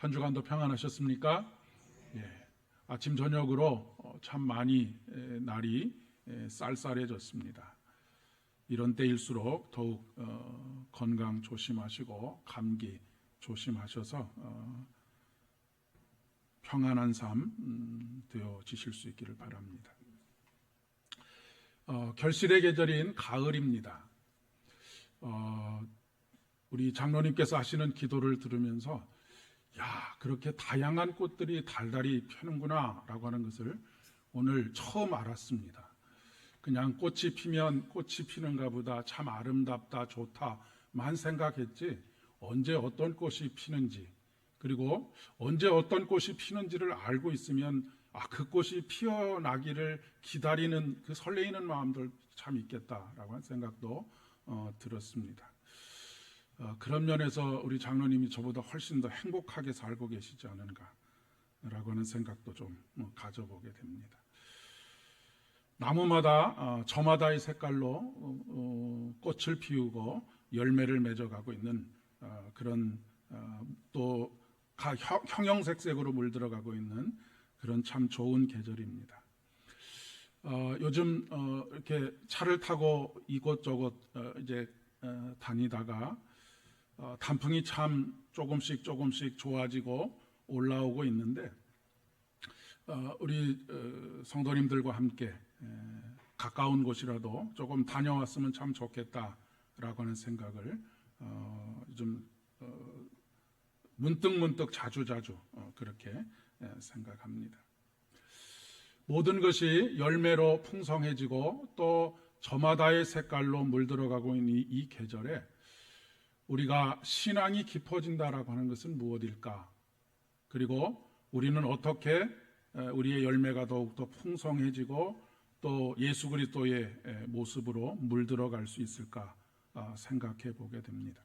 한 주간도 평안하셨습니까? 예. 아침 저녁으로 어, 참 많이 에, 날이 에, 쌀쌀해졌습니다. 이런 때일수록 더욱 어, 건강 조심하시고 감기 조심하셔서 어, 평안한 삶 음, 되어지실 수 있기를 바랍니다. 어, 결실의 계절인 가을입니다. 어, 우리 장로님께서 하시는 기도를 들으면서 야 그렇게 다양한 꽃들이 달달이 피는구나 라고 하는 것을 오늘 처음 알았습니다. 그냥 꽃이 피면 꽃이 피는가 보다 참 아름답다 좋다만 생각했지 언제 어떤 꽃이 피는지 그리고 언제 어떤 꽃이 피는지를 알고 있으면 아, 그 꽃이 피어나기를 기다리는 그 설레이는 마음들 참 있겠다라고 하는 생각도 어, 들었습니다. 어, 그런 면에서 우리 장로님이 저보다 훨씬 더 행복하게 살고 계시지 않은가라고 하는 생각도 좀 어, 가져보게 됩니다. 나무마다 어, 저마다의 색깔로 꽃을 피우고 열매를 맺어가고 있는 어, 그런 어, 또 형형색색으로 물들어가고 있는 그런 참 좋은 계절입니다. 어, 요즘 어, 이렇게 차를 타고 이곳저곳 어, 이제 어, 다니다가 어, 단풍이 참 조금씩 조금씩 좋아지고 올라오고 있는데 어, 우리 어, 성도님들과 함께 에, 가까운 곳이라도 조금 다녀왔으면 참 좋겠다라고 하는 생각을 어, 좀 어, 문득 문득 자주 자주 어, 그렇게 에, 생각합니다. 모든 것이 열매로 풍성해지고 또 저마다의 색깔로 물들어가고 있는 이, 이 계절에 우리가 신앙이 깊어진다라고 하는 것은 무엇일까? 그리고 우리는 어떻게 에, 우리의 열매가 더욱더 풍성해지고 또 예수 그리스도의 에, 모습으로 물들어갈 수 있을까 아, 생각해 보게 됩니다.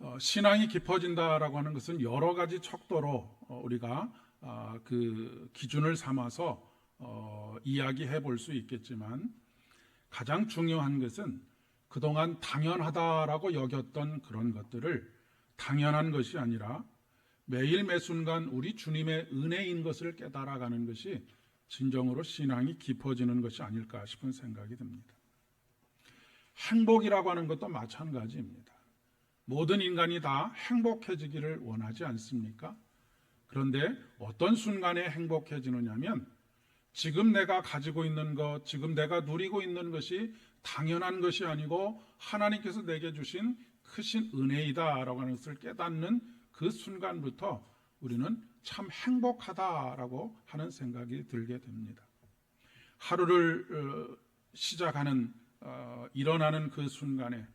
어, 신앙이 깊어진다라고 하는 것은 여러 가지 척도로 어, 우리가 아, 그 기준을 삼아서 어, 이야기해 볼 수 있겠지만 가장 중요한 것은 그동안 당연하다라고 여겼던 그런 것들을 당연한 것이 아니라 매일 매순간 우리 주님의 은혜인 것을 깨달아가는 것이 진정으로 신앙이 깊어지는 것이 아닐까 싶은 생각이 듭니다. 행복이라고 하는 것도 마찬가지입니다. 모든 인간이 다 행복해지기를 원하지 않습니까? 그런데 어떤 순간에 행복해지느냐면 지금 내가 가지고 있는 것, 지금 내가 누리고 있는 것이 당연한 것이 아니고 하나님께서 내게 주신 크신 은혜이다라고 하는 것을 깨닫는 그 순간부터 우리는 참 행복하다라고 하는 생각이 들게 됩니다. 하루를 어, 시작하는 어, 일어나는 그 순간에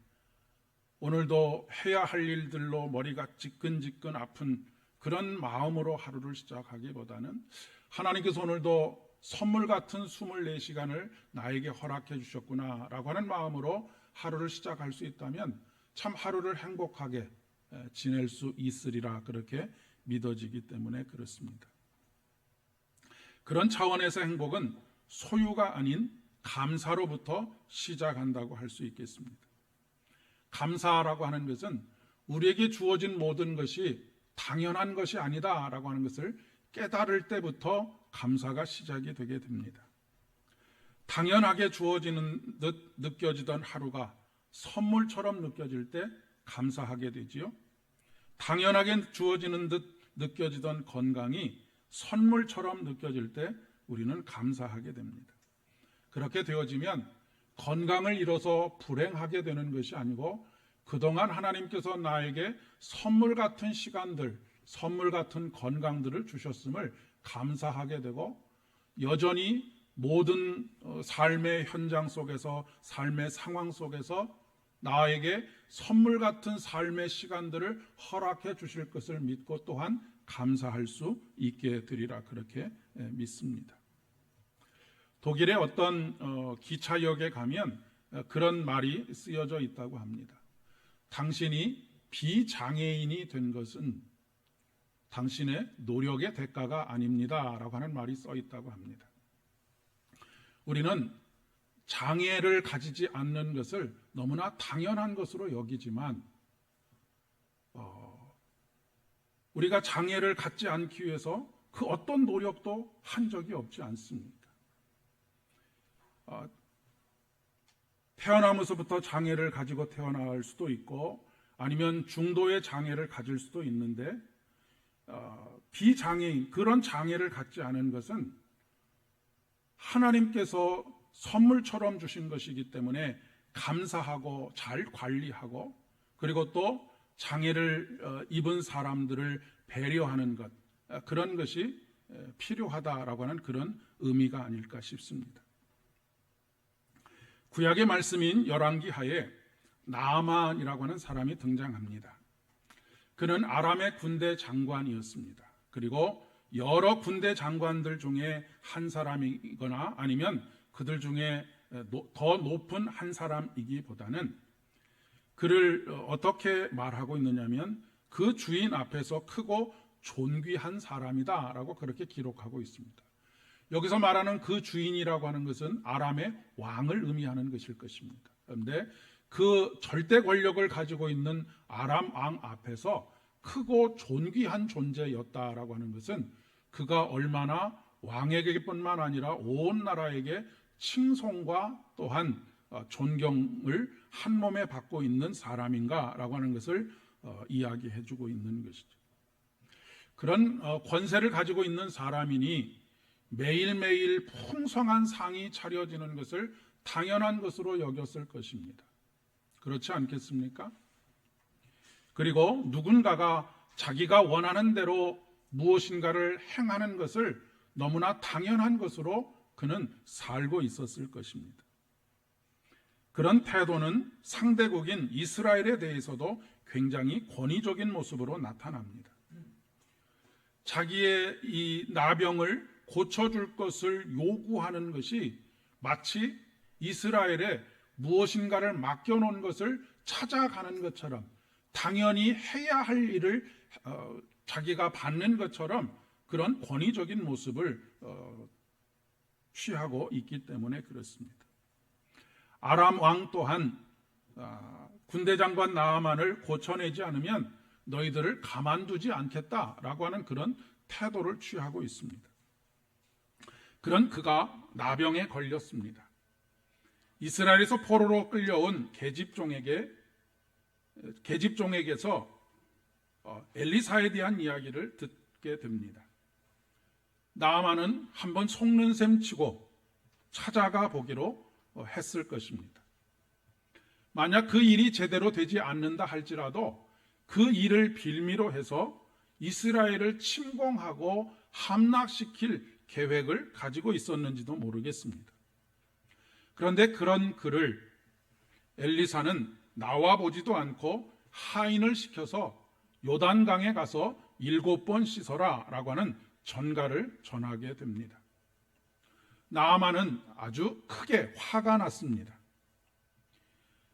오늘도 해야 할 일들로 머리가 지끈지끈 아픈 그런 마음으로 하루를 시작하기보다는 하나님께서 오늘도 선물 같은 24시간을 나에게 허락해 주셨구나 라고 하는 마음으로 하루를 시작할 수 있다면 참 하루를 행복하게 에, 지낼 수 있으리라 그렇게 믿어지기 때문에 그렇습니다. 그런 차원에서 행복은 소유가 아닌 감사로부터 시작한다고 할 수 있겠습니다. 감사라고 하는 것은 우리에게 주어진 모든 것이 당연한 것이 아니다라고 하는 것을 깨달을 때부터 감사가 시작이 되게 됩니다. 당연하게 주어지는 듯 느껴지던 하루가 선물처럼 느껴질 때 감사하게 되지요. 당연하게 주어지는 듯 느껴지던 건강이 선물처럼 느껴질 때 우리는 감사하게 됩니다. 그렇게 되어지면 건강을 잃어서 불행하게 되는 것이 아니고 그동안 하나님께서 나에게 선물 같은 시간들, 선물 같은 건강들을 주셨음을 감사하게 되고 여전히 모든 어, 삶의 현장 속에서 삶의 상황 속에서 나에게 선물 같은 삶의 시간들을 허락해 주실 것을 믿고 또한 감사할 수 있게 되리라 그렇게 예, 믿습니다. 독일의 어떤 어, 기차역에 가면 어, 그런 말이 쓰여져 있다고 합니다. 당신이 비장애인이 된 것은 당신의 노력의 대가가 아닙니다 라고 하는 말이 써 있다고 합니다. 우리는 장애를 가지지 않는 것을 너무나 당연한 것으로 여기지만 어, 우리가 장애를 갖지 않기 위해서 그 어떤 노력도 한 적이 없지 않습니까? 아, 태어나면서부터 장애를 가지고 태어날 수도 있고 아니면 중도의 장애를 가질 수도 있는데 어, 비장애인 그런 장애를 갖지 않은 것은 하나님께서 선물처럼 주신 것이기 때문에 감사하고 잘 관리하고 그리고 또 장애를 어, 입은 사람들을 배려하는 것 어, 그런 것이 에, 필요하다라고 하는 그런 의미가 아닐까 싶습니다. 구약의 말씀인 열왕기 하에 나아만이라고 하는 사람이 등장합니다. 그는 아람의 군대 장관이었습니다. 그리고 여러 군대 장관들 중에 한 사람이거나 아니면 그들 중에 더 높은 한 사람이기보다는 그를 어떻게 말하고 있느냐면 그 주인 앞에서 크고 존귀한 사람이다라고 그렇게 기록하고 있습니다. 여기서 말하는 그 주인이라고 하는 것은 아람의 왕을 의미하는 것일 것입니다. 그런데 그 절대 권력을 가지고 있는 아람 왕 앞에서 크고 존귀한 존재였다라고 하는 것은 그가 얼마나 왕에게뿐만 아니라 온 나라에게 칭송과 또한 어, 존경을 한 몸에 받고 있는 사람인가라고 하는 것을 어, 이야기해 주고 있는 것이죠. 그런 어, 권세를 가지고 있는 사람이니 매일매일 풍성한 상이 차려지는 것을 당연한 것으로 여겼을 것입니다. 그렇지 않겠습니까? 그리고 누군가가 자기가 원하는 대로 무엇인가를 행하는 것을 너무나 당연한 것으로 그는 살고 있었을 것입니다. 그런 태도는 상대국인 이스라엘에 대해서도 굉장히 권위적인 모습으로 나타납니다. 자기의 이 나병을 고쳐줄 것을 요구하는 것이 마치 이스라엘에 무엇인가를 맡겨놓은 것을 찾아가는 것처럼 당연히 해야 할 일을 어, 자기가 받는 것처럼 그런 권위적인 모습을 어, 취하고 있기 때문에 그렇습니다. 아람 왕 또한 아, 군대 장관 나아만을 고쳐내지 않으면 너희들을 가만두지 않겠다라고 하는 그런 태도를 취하고 있습니다. 그런 그가 나병에 걸렸습니다. 이스라엘에서 포로로 끌려온 계집종에게 계집종에게서 어, 엘리사에 대한 이야기를 듣게 됩니다. 나아만은 한번 속는 셈 치고 찾아가 보기로 어, 했을 것입니다. 만약 그 일이 제대로 되지 않는다 할지라도 그 일을 빌미로 해서 이스라엘을 침공하고 함락시킬 계획을 가지고 있었는지도 모르겠습니다. 그런데 그런 그를 엘리사는 나와 보지도 않고 하인을 시켜서 요단강에 가서 일곱 번 씻어라 라고 하는 전가를 전하게 됩니다. 나아만은 아주 크게 화가 났습니다.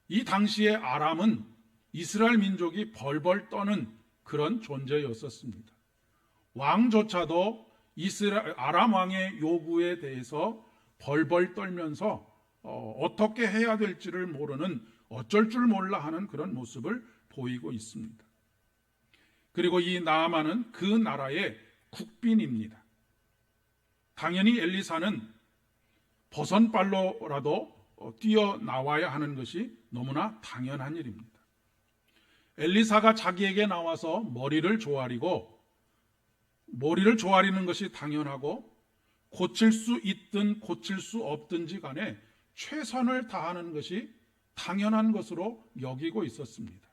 이 당시에 아람은 이스라엘 민족이 벌벌 떠는 그런 존재였었습니다. 왕조차도 이스라엘 아람 왕의 요구에 대해서 벌벌 떨면서 어, 떻게 해야 될지를 모르는 어쩔 줄 몰라 하는 그런 모습을 보이고 있습니다. 그리고 이 나아만은 그 나라의 국빈입니다. 당연히 엘리사는 버선발로라도 어, 뛰어나와야 하는 것이 너무나 당연한 일입니다. 엘리사가 자기에게 나와서 머리를 조아리고 머리를 조아리는 것이 당연하고 고칠 수 있든 고칠 수 없든지 간에 최선을 다하는 것이 당연한 것으로 여기고 있었습니다.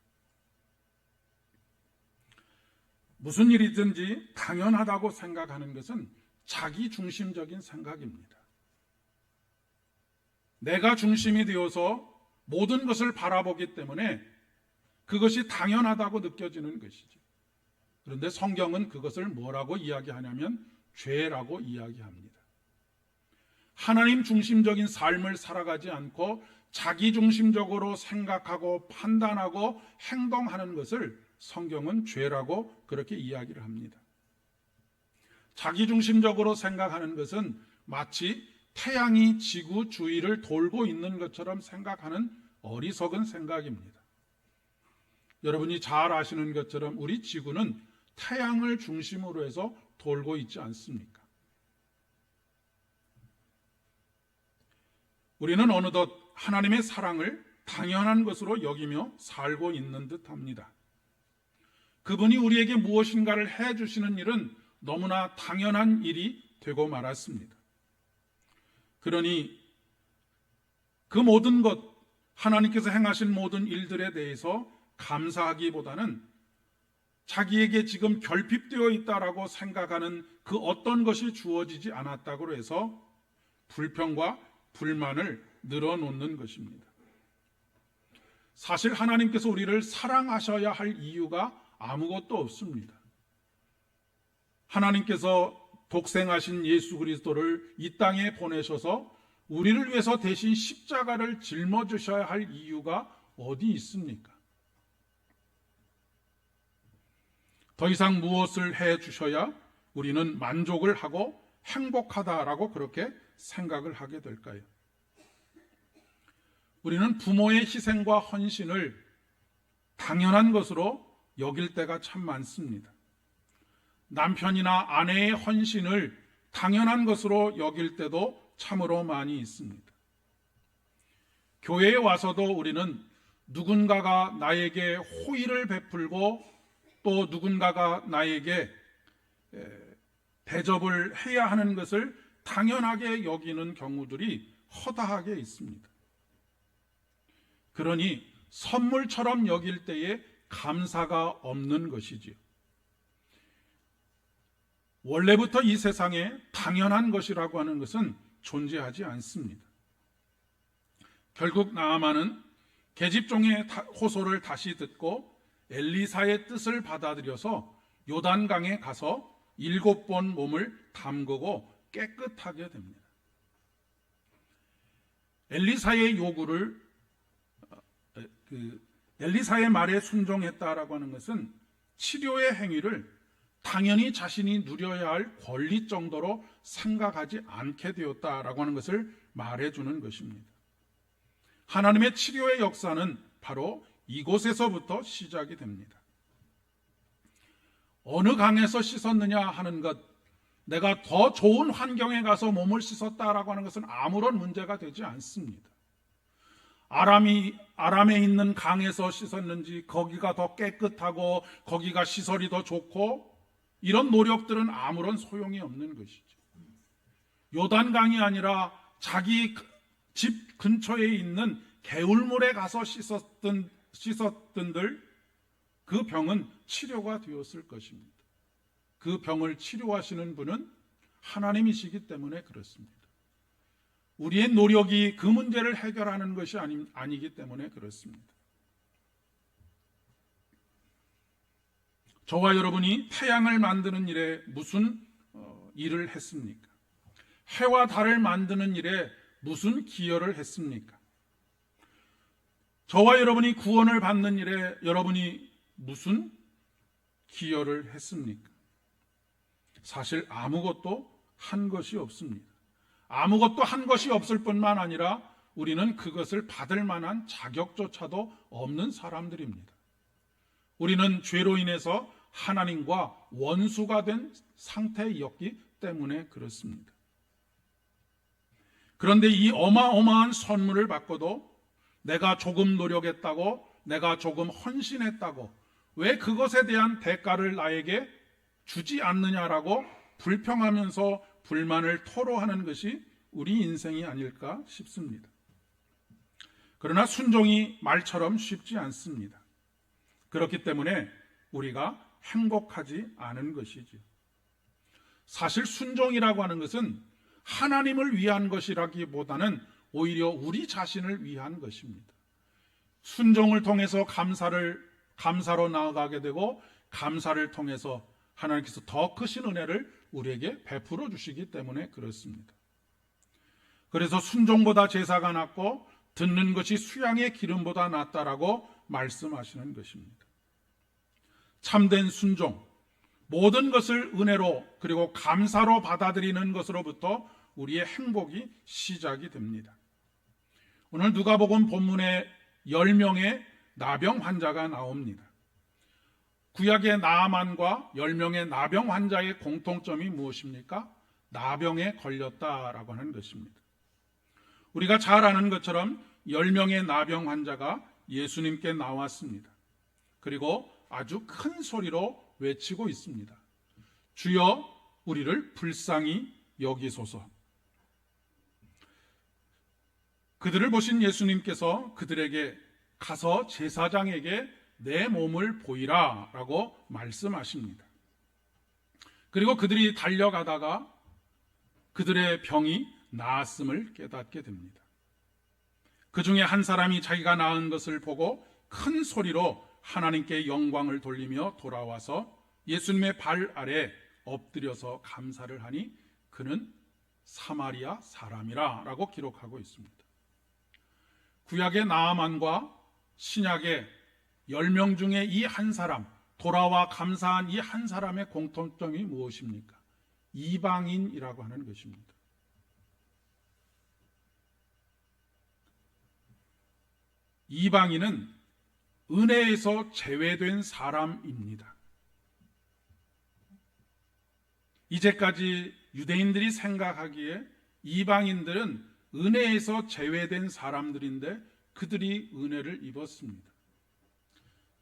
무슨 일이든지 당연하다고 생각하는 것은 자기 중심적인 생각입니다. 내가 중심이 되어서 모든 것을 바라보기 때문에 그것이 당연하다고 느껴지는 것이죠. 그런데 성경은 그것을 뭐라고 이야기하냐면 죄라고 이야기합니다. 하나님 중심적인 삶을 살아가지 않고 자기 중심적으로 생각하고 판단하고 행동하는 것을 성경은 죄라고 그렇게 이야기를 합니다. 자기 중심적으로 생각하는 것은 마치 태양이 지구 주위를 돌고 있는 것처럼 생각하는 어리석은 생각입니다. 여러분이 잘 아시는 것처럼 우리 지구는 태양을 중심으로 해서 돌고 있지 않습니까? 우리는 어느덧 하나님의 사랑을 당연한 것으로 여기며 살고 있는 듯 합니다. 그분이 우리에게 무엇인가를 해 주시는 일은 너무나 당연한 일이 되고 말았습니다. 그러니 그 모든 것, 하나님께서 행하신 모든 일들에 대해서 감사하기보다는 자기에게 지금 결핍되어 있다라고 생각하는 그 어떤 것이 주어지지 않았다고 해서 불평과 불만을 늘어놓는 것입니다. 사실 하나님께서 우리를 사랑하셔야 할 이유가 아무것도 없습니다. 하나님께서 독생하신 예수 그리스도를 이 땅에 보내셔서 우리를 위해서 대신 십자가를 짊어지셔야 할 이유가 어디 있습니까? 더 이상 무엇을 해 주셔야 우리는 만족을 하고 행복하다라고 그렇게 생각을 하게 될까요? 우리는 부모의 희생과 헌신을 당연한 것으로 여길 때가 참 많습니다. 남편이나 아내의 헌신을 당연한 것으로 여길 때도 참으로 많이 있습니다. 교회에 와서도 우리는 누군가가 나에게 호의를 베풀고 또 누군가가 나에게 대접을 해야 하는 것을 당연하게 여기는 경우들이 허다하게 있습니다. 그러니 선물처럼 여길 때에 감사가 없는 것이지요. 원래부터 이 세상에 당연한 것이라고 하는 것은 존재하지 않습니다. 결국 나아만은 계집종의 호소를 다시 듣고 엘리사의 뜻을 받아들여서 요단강에 가서 일곱 번 몸을 담그고 깨끗하게 됩니다. 엘리사의 요구를 어, 그 엘리사의 말에 순종했다라고 하는 것은 치료의 행위를 당연히 자신이 누려야 할 권리 정도로 생각하지 않게 되었다라고 하는 것을 말해주는 것입니다. 하나님의 치료의 역사는 바로 이곳에서부터 시작이 됩니다. 어느 강에서 씻었느냐 하는 것, 내가 더 좋은 환경에 가서 몸을 씻었다라고 하는 것은 아무런 문제가 되지 않습니다. 아람이 아람에 있는 강에서 씻었는지 거기가 더 깨끗하고 거기가 시설이 더 좋고 이런 노력들은 아무런 소용이 없는 것이죠. 요단강이 아니라 자기 집 근처에 있는 개울물에 가서 씻었던 씻었던들 그 병은 치료가 되었을 것입니다. 그 병을 치료하시는 분은 하나님이시기 때문에 그렇습니다. 우리의 노력이 그 문제를 해결하는 것이 아니, 아니기 때문에 그렇습니다. 저와 여러분이 태양을 만드는 일에 무슨 어, 일을 했습니까? 해와 달을 만드는 일에 무슨 기여를 했습니까? 저와 여러분이 구원을 받는 일에 여러분이 무슨 기여를 했습니까? 사실 아무것도 한 것이 없습니다. 아무것도 한 것이 없을 뿐만 아니라 우리는 그것을 받을 만한 자격조차도 없는 사람들입니다. 우리는 죄로 인해서 하나님과 원수가 된 상태였기 때문에 그렇습니다. 그런데 이 어마어마한 선물을 받고도 내가 조금 노력했다고, 내가 조금 헌신했다고, 왜 그것에 대한 대가를 나에게 주지 않느냐라고 불평하면서 불만을 토로하는 것이 우리 인생이 아닐까 싶습니다. 그러나 순종이 말처럼 쉽지 않습니다. 그렇기 때문에 우리가 행복하지 않은 것이지. 사실 순종이라고 하는 것은 하나님을 위한 것이라기보다는 오히려 우리 자신을 위한 것입니다. 순종을 통해서 감사를 감사로 나아가게 되고 감사를 통해서 하나님께서 더 크신 은혜를 우리에게 베풀어 주시기 때문에 그렇습니다. 그래서 순종보다 제사가 낫고 듣는 것이 수양의 기름보다 낫다라고 말씀하시는 것입니다. 참된 순종, 모든 것을 은혜로 그리고 감사로 받아들이는 것으로부터 우리의 행복이 시작이 됩니다. 오늘 누가복음 본문에 10명의 나병 환자가 나옵니다. 구약의 나아만과 10명의 나병 환자의 공통점이 무엇입니까? 나병에 걸렸다라고 하는 것입니다. 우리가 잘 아는 것처럼 10명의 나병 환자가 예수님께 나왔습니다. 그리고 아주 큰 소리로 외치고 있습니다. 주여 우리를 불쌍히 여기소서. 그들을 보신 예수님께서 그들에게 가서 제사장에게 내 몸을 보이라 라고 말씀하십니다. 그리고 그들이 달려가다가 그들의 병이 나았음을 깨닫게 됩니다. 그 중에 한 사람이 자기가 나은 것을 보고 큰 소리로 하나님께 영광을 돌리며 돌아와서 예수님의 발 아래 엎드려서 감사를 하니 그는 사마리아 사람이라 라고 기록하고 있습니다. 구약의 나아만과 신약의 10명 중에 이 한 사람, 돌아와 감사한 이 한 사람의 공통점이 무엇입니까? 이방인이라고 하는 것입니다. 이방인은 은혜에서 제외된 사람입니다. 이제까지 유대인들이 생각하기에 이방인들은 은혜에서 제외된 사람들인데 그들이 은혜를 입었습니다.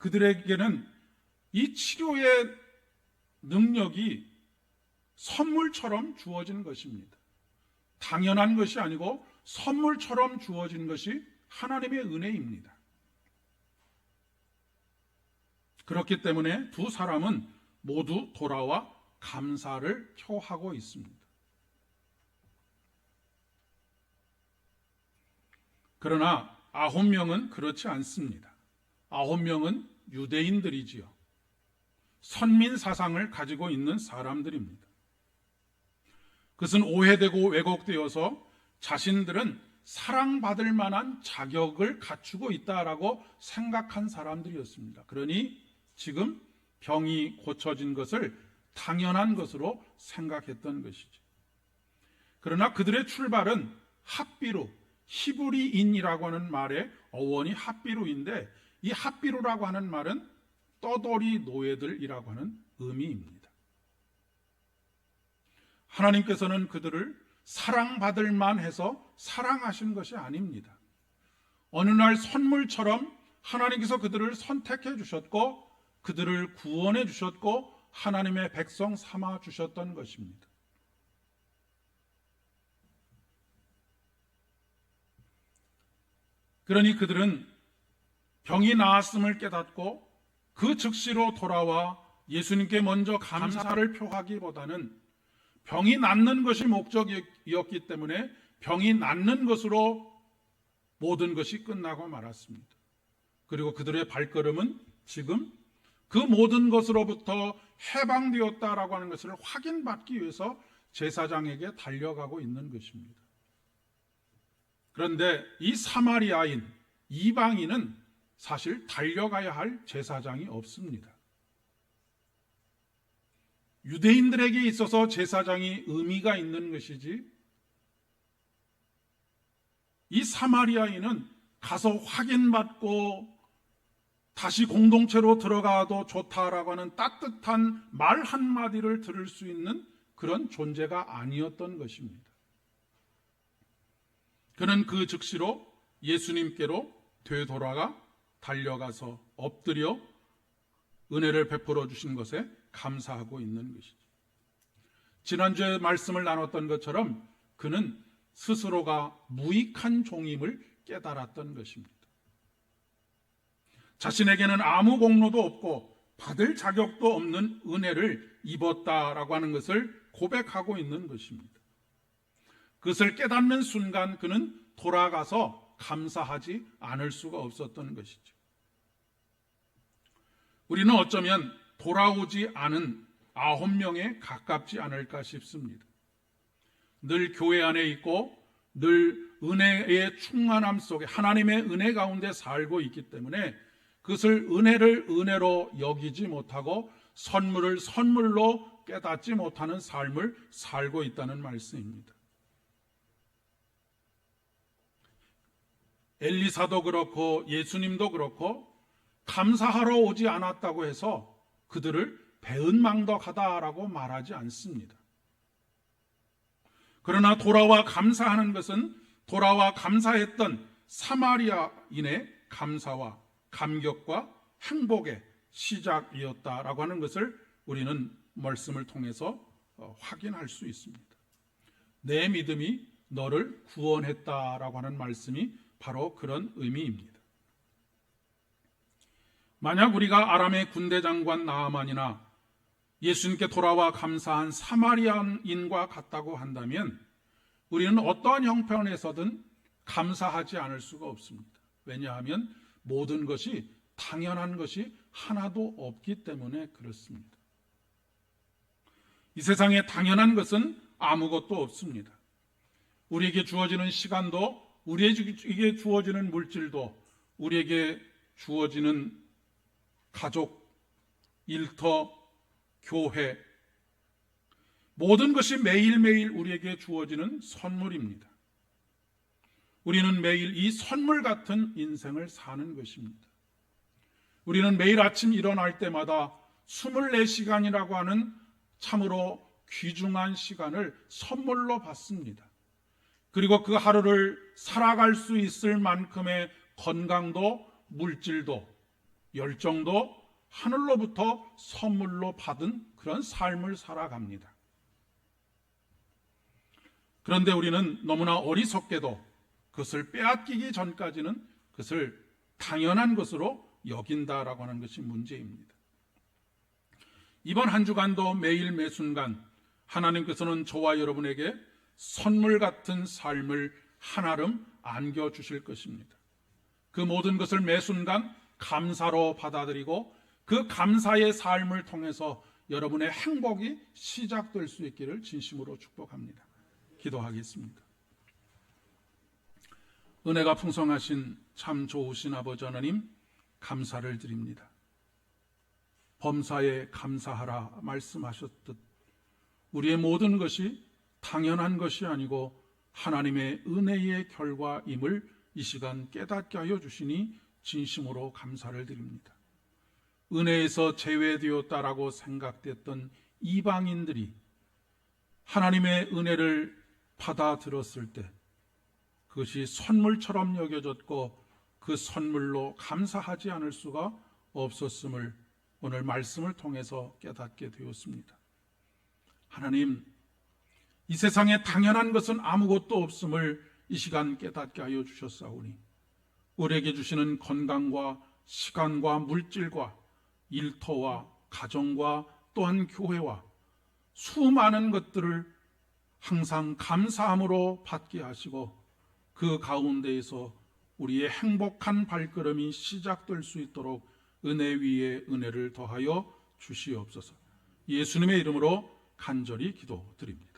그들에게는 이 치료의 능력이 선물처럼 주어진 것입니다. 당연한 것이 아니고 선물처럼 주어진 것이 하나님의 은혜입니다. 그렇기 때문에 두 사람은 모두 돌아와 감사를 표하고 있습니다. 그러나 아홉 명은 그렇지 않습니다. 아홉 명은 유대인들이지요. 선민 사상을 가지고 있는 사람들입니다. 그것은 오해되고 왜곡되어서 자신들은 사랑받을 만한 자격을 갖추고 있다라고 생각한 사람들이었습니다. 그러니 지금 병이 고쳐진 것을 당연한 것으로 생각했던 것이죠. 그러나 그들의 출발은 합비루, 히브리인이라고 하는 말의 어원이 합비루인데 이 합비루라고 하는 말은 떠돌이 노예들이라고 하는 의미입니다. 하나님께서는 그들을 사랑받을 만해서 사랑하신 것이 아닙니다. 어느 날 선물처럼 하나님께서 그들을 선택해 주셨고 그들을 구원해 주셨고 하나님의 백성 삼아 주셨던 것입니다. 그러니 그들은 병이 나았음을 깨닫고 그 즉시로 돌아와 예수님께 먼저 감사를 표하기보다는 병이 낫는 것이 목적이었기 때문에 병이 낫는 것으로 모든 것이 끝나고 말았습니다. 그리고 그들의 발걸음은 지금 그 모든 것으로부터 해방되었다라고 하는 것을 확인받기 위해서 제사장에게 달려가고 있는 것입니다. 그런데 이 사마리아인 이방인은 사실 달려가야 할 제사장이 없습니다. 유대인들에게 있어서 제사장이 의미가 있는 것이지 이 사마리아인은 가서 확인받고 다시 공동체로 들어가도 좋다라고 하는 따뜻한 말 한마디를 들을 수 있는 그런 존재가 아니었던 것입니다. 그는 그 즉시로 예수님께로 되돌아가 달려가서 엎드려 은혜를 베풀어 주신 것에 감사하고 있는 것이죠. 지난주에 말씀을 나눴던 것처럼 그는 스스로가 무익한 종임을 깨달았던 것입니다. 자신에게는 아무 공로도 없고 받을 자격도 없는 은혜를 입었다라고 하는 것을 고백하고 있는 것입니다. 그것을 깨닫는 순간 그는 돌아가서 감사하지 않을 수가 없었던 것이죠. 우리는 어쩌면 돌아오지 않은 아홉 명에 가깝지 않을까 싶습니다. 늘 교회 안에 있고 늘 은혜의 충만함 속에 하나님의 은혜 가운데 살고 있기 때문에 그것을 은혜를 은혜로 여기지 못하고 선물을 선물로 깨닫지 못하는 삶을 살고 있다는 말씀입니다. 엘리사도 그렇고 예수님도 그렇고 감사하러 오지 않았다고 해서 그들을 배은망덕하다라고 말하지 않습니다. 그러나 돌아와 감사하는 것은 돌아와 감사했던 사마리아인의 감사와 감격과 행복의 시작이었다라고 하는 것을 우리는 말씀을 통해서 어, 확인할 수 있습니다. 내 믿음이 너를 구원했다라고 하는 말씀이 바로 그런 의미입니다. 만약 우리가 아람의 군대 장관 나아만이나 예수님께 돌아와 감사한 사마리아인과 같다고 한다면 우리는 어떠한 형편에서든 감사하지 않을 수가 없습니다. 왜냐하면 모든 것이 당연한 것이 하나도 없기 때문에 그렇습니다. 이 세상에 당연한 것은 아무것도 없습니다. 우리에게 주어지는 시간도, 우리에게 주어지는 물질도, 우리에게 주어지는 가족, 일터, 교회, 모든 것이 매일매일 우리에게 주어지는 선물입니다. 우리는 매일 이 선물 같은 인생을 사는 것입니다. 우리는 매일 아침 일어날 때마다 24시간이라고 하는 참으로 귀중한 시간을 선물로 받습니다. 그리고 그 하루를 살아갈 수 있을 만큼의 건강도 물질도 열정도 하늘로부터 선물로 받은 그런 삶을 살아갑니다. 그런데 우리는 너무나 어리석게도 그것을 빼앗기기 전까지는 그것을 당연한 것으로 여긴다라고 하는 것이 문제입니다. 이번 한 주간도 매일 매 순간 하나님께서는 저와 여러분에게 선물 같은 삶을 한아름 안겨 주실 것입니다. 그 모든 것을 매 순간 감사로 받아들이고 그 감사의 삶을 통해서 여러분의 행복이 시작될 수 있기를 진심으로 축복합니다. 기도하겠습니다. 은혜가 풍성하신 참 좋으신 아버지 하나님 감사를 드립니다. 범사에 감사하라 말씀하셨듯 우리의 모든 것이 당연한 것이 아니고 하나님의 은혜의 결과임을 이 시간 깨닫게 하여 주시니 진심으로 감사를 드립니다. 은혜에서 제외되었다라고 생각됐던 이방인들이 하나님의 은혜를 받아들었을 때 그것이 선물처럼 여겨졌고 그 선물로 감사하지 않을 수가 없었음을 오늘 말씀을 통해서 깨닫게 되었습니다. 하나님, 이 세상에 당연한 것은 아무것도 없음을 이 시간 깨닫게 하여 주셨사오니 우리에게 주시는 건강과 시간과 물질과 일터와 가정과 또한 교회와 수많은 것들을 항상 감사함으로 받게 하시고 그 가운데에서 우리의 행복한 발걸음이 시작될 수 있도록 은혜 위에 은혜를 더하여 주시옵소서. 예수님의 이름으로 간절히 기도드립니다.